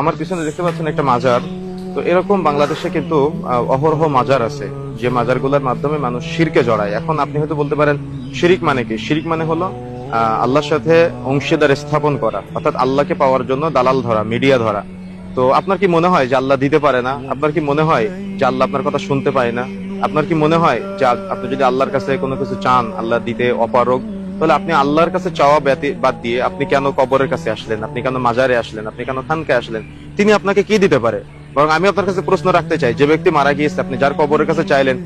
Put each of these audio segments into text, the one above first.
আমার পিছনে দেখতে পাচ্ছেন একটা মাজার। তো এরকম বাংলাদেশে কিন্তু অহরহ মাজার আছে, যে মাজারগুলোর মাধ্যমে মানুষ শিরকে জড়ায়। এখন আপনি হয়তো বলতে পারেন, শিরিক মানে কি? শিরিক মানে হলো আল্লাহর সাথে অংশীদার স্থাপন করা, অর্থাৎ আল্লাহকে পাওয়ার জন্য দালাল ধরা, মিডিয়া ধরা। তো আপনার কি মনে হয় যে আল্লাহ দিতে পারে না? আপনার কি মনে হয় যে আল্লাহ আপনার কথা শুনতে পায় না? আপনার কি মনে হয় যে আপনি যদি আল্লাহর কাছে কোনো কিছু চান, আল্লাহ দিতে অপারগ? তাহলে আপনি আল্লাহর কাছে চাওয়া বাদ দিয়ে আপনি কেন কবরের কাছে আসলেন? আপনি কেন মাজারে আসলেন? আপনি কেন খানকে আসলেন? তিনি আপনাকে কি দিতে পারে? বরং আমি আপনার কাছে প্রশ্ন রাখতে চাই, যে ব্যক্তি মারা গিয়েছে, আপনি যার কবরের কাছে চাইলেন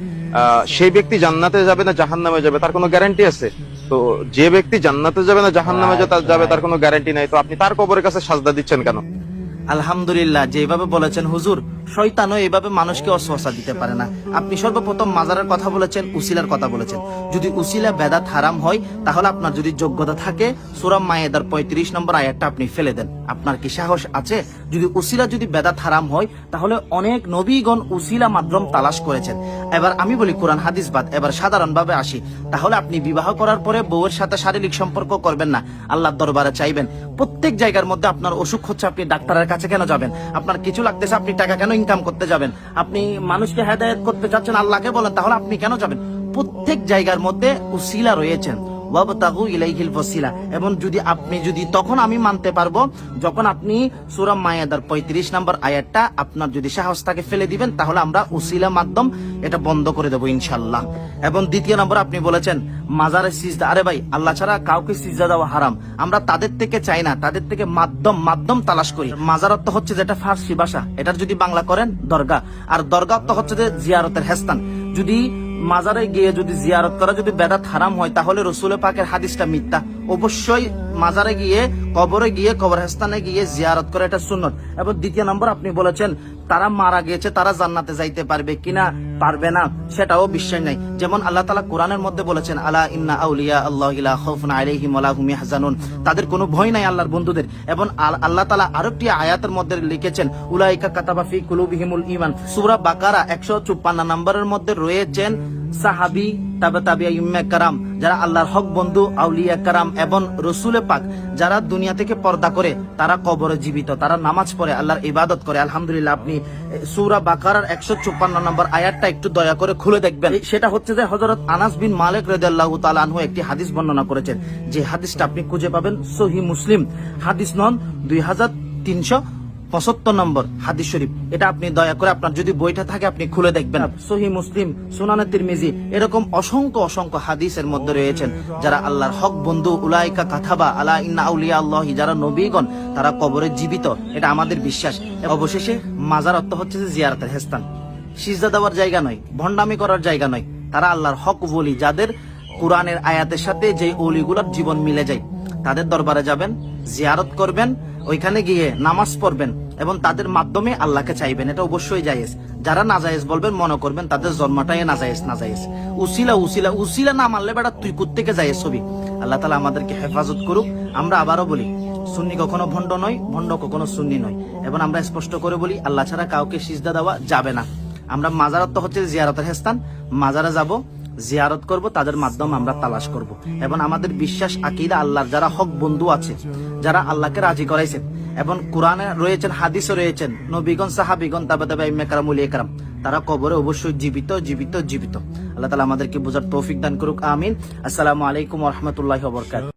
সেই ব্যক্তি জান্নাতে যাবে না জাহান নামে যাবে, তার কোনো গ্যারান্টি আছে? তো যে ব্যক্তি জান্নাতে যাবে না জাহান নামে যাবে, তার কোনো গ্যারান্টি নাই। তো আপনি তার কবরের কাছে সাজদা দিচ্ছেন কেন? আলহামদুলিল্লাহ, যেভাবে বলেছেন, হুজুর শয়তানও এইভাবে মানুষকে অশ্বাসা দিতে পারে না। আপনি সর্বপ্রথম মাজারের কথা বলেছেন, উসিলার কথা বলেছেন। যদি উসিলা বেদাত হারাম হয়, তাহলে আপনার যদি যোগ্যতা থাকে সুরাম মায়েদার পঁয়ত্রিশ নম্বর আয়াতটা আপনি ফেলে দেন। আপনার কি সাহস আছে? যদি উসিলা যদি বেদাত হারাম হয়, তাহলে অনেক নবীগণ উসিলা মাধ্যম তালাশ করেছেন। এবার আমি বলি কোরআন, হাদিস বাদ। এবার সাধারণভাবে আসি। তাহলে আপনি বিবাহ করার পরে বউয়ের সাথে শারীরিক সম্পর্ক করবেন না। আল্লাহর দরবারে চাইবেন। প্রত্যেক জায়গার মধ্যে আপনার অসুখ হচ্ছে, আপনি ডাক্তারের কাছে কেন যাবেন? আপনার কিছু লাগতেছে, আপনি টাকা কেন ইনকাম করতে যাবেন? আপনি মানুষকে হেদায়ত করতে চাচ্ছেন, আল্লাহকে বলেন, তাহলে আপনি কেন যাবেন? প্রত্যেক জায়গার মধ্যে উসিলা রয়েছেন। এবং যদি আপনি, যদি তখন আমি মানতে পারব, যখন আপনি সূরা মায়াদার 35 নম্বর আয়াতটা আপনার যদি সাহস থাকে ফেলে দিবেন, তাহলে আমরা উসিলা মাধ্যম এটা বন্ধ করে দেবো ইনশাল্লাহ এবং দ্বিতীয় নম্বর আপনি বলেছেন, মাজারে সিজদা। আরে ভাই, আল্লাহ ছাড়া কাউকে সিজদা দেওয়া হারাম। আমরা তাদের থেকে চাই না, তাদের থেকে মাধ্যম মাধ্যম তালাশ করি। মাজার অর্থ হচ্ছে যেটা ফার্সি ভাষা, এটার যদি বাংলা করেন, দরগা। আর দরগা হচ্ছে যে জিয়ারতের হেস্তান। যদি মাজারে গিয়ে যদি জিয়ারত করা যদি বেদাত হারাম হয় তাহলে রসুল পাকের হাদিসটা মিথ্যা। অবশ্যই মাজারে গিয়ে, কবরে গিয়ে, কবরস্থানে গিয়ে জিয়ারত করা এটা সুন্নত। এবং দ্বিতীয় নম্বর আপনি বলেছেন, তারা মারা গিয়েছে, তারা জান্নাতে যাইতে পারবে কিনা, পারবে না, সেটাও বিশ্বাস নাই। যেমন আল্লাহ তালা কোরআনের মধ্যে বলেছেন, আলা ইন্না আউলিয়া আল্লাহ ইলা খাউফুন আলাইহিম ওয়া লাহুম ইয়াহজানুন। তাদের কোনো ভয় নাই আল্লাহর বন্ধুদের। এবং আল্লাহ তালা আরেকটি আয়াতের মধ্যে লিখেছেন, উলাইকা কাতাবা ফি কুলুবিহিমুল ঈমান। সূরা বাকারা 154 নম্বরের মধ্যে রয়েছেন সাহাবি, তাবে তাবিয়া, ইম্মে কারাম, যারা আল্লাহর হক বন্ধু, আউলিয়া কারাম এবং রসুলে পাক, যারা দুনিয়া থেকে পর্দা করে, তারা কবরে জীবিত, তারা নামাজ পড়ে, আল্লাহর ইবাদত করে। আলহামদুলিল্লাহ, আপনি সুরা বাকারার একশো চুপ্পান্ন নম্বর আয়াতটা একটু দয়া করে খুলে দেখবেন। সেটা হচ্ছে যে হজরত আনাস বিন মালিক রেদাল্লাহ তালানহু একটি হাদিস বর্ণনা করেছেন। যে হাদিসটা আপনি খুঁজে পাবেন সহি মুসলিম। হাদিস নন দুই হাজার তিনশো পঁচাত্তর নম্বর হাদিস শরীফ। এটা আপনি দয়া করে আপনার যদি বইটা থাকে আপনি খুলে দেখবেন। সহি মুসলিম, সুনানে তিরমিজি এরকম অসংখ্য অসংখ্য হাদিসের মধ্যে রয়েছেন। যারা আল্লাহর হক বন্ধু, উলাইকা কাথাবা আলা ইন্না আউলিয়া আল্লাহ, যারা নবীগণ, তারা কবরে জীবিত। এটা আমাদের বিশ্বাস। অবশেষে মাজার অর্থ হচ্ছে যে জিয়ারতের হেস্তান। সিজদা দেওয়ার জায়গা নয়, ভণ্ডামি করার জায়গা নয়। তারা আল্লাহর হক বলি, যাদের কোরআনের আয়াতের সাথে যে অলিগুলোর জীবন মিলে যায়, তাদের দরবারে যাবেন, জিয়ারত করবেন ওইখানে গিয়ে নামাজ পড়বেন এবং তাদের মাধ্যমে আল্লাহকে চাইবেন, এটা অবশ্যই জায়েজ। যারা নাজায়েজ বলবেন, মনে করবেন তাদের জন্মটাই নাজায়েজ নাজায়েজ। উসিলা উসিলা উসিলা না মানলে বেটা তুই কুত্তেকে জায়েজ ছবি আল্লাহ তালা আমাদেরকে হেফাজত করুক। আমরা আবারও বলি, সুন্নি কখনো ভণ্ড নয়, ভণ্ড কখনো সুন্নি নয়। এবং আমরা স্পষ্ট করে বলি, আল্লাহ ছাড়া কাউকে সিজদা দেওয়া যাবে না। আমরা মাজারত হচ্ছে জিয়ারতের স্থান মাজারে যাব জিয়ারত করব, তাদের মাধ্যমে আমরা তালাশ করব। এবং আমাদের বিশ্বাস, আকিদা আল্লাহর, যারা হক বন্ধু আছে, যারা আল্লাহকে রাজি করাইছেন, এবং কোরআনে রয়েছেন হাদিসও রয়েছেন, নবীগণ, সাহাবিগণ তাবে তাবে ইমেকারাম উলিয়াকারাম তারা কবরে অবশ্যই জীবিত জীবিত জীবিত। আল্লাহ তালা আমাদেরকে বোঝার তৌফিক দান করুক, আমিন। আসসালামু আলাইকুম রহমতুল্লাহ বরকাত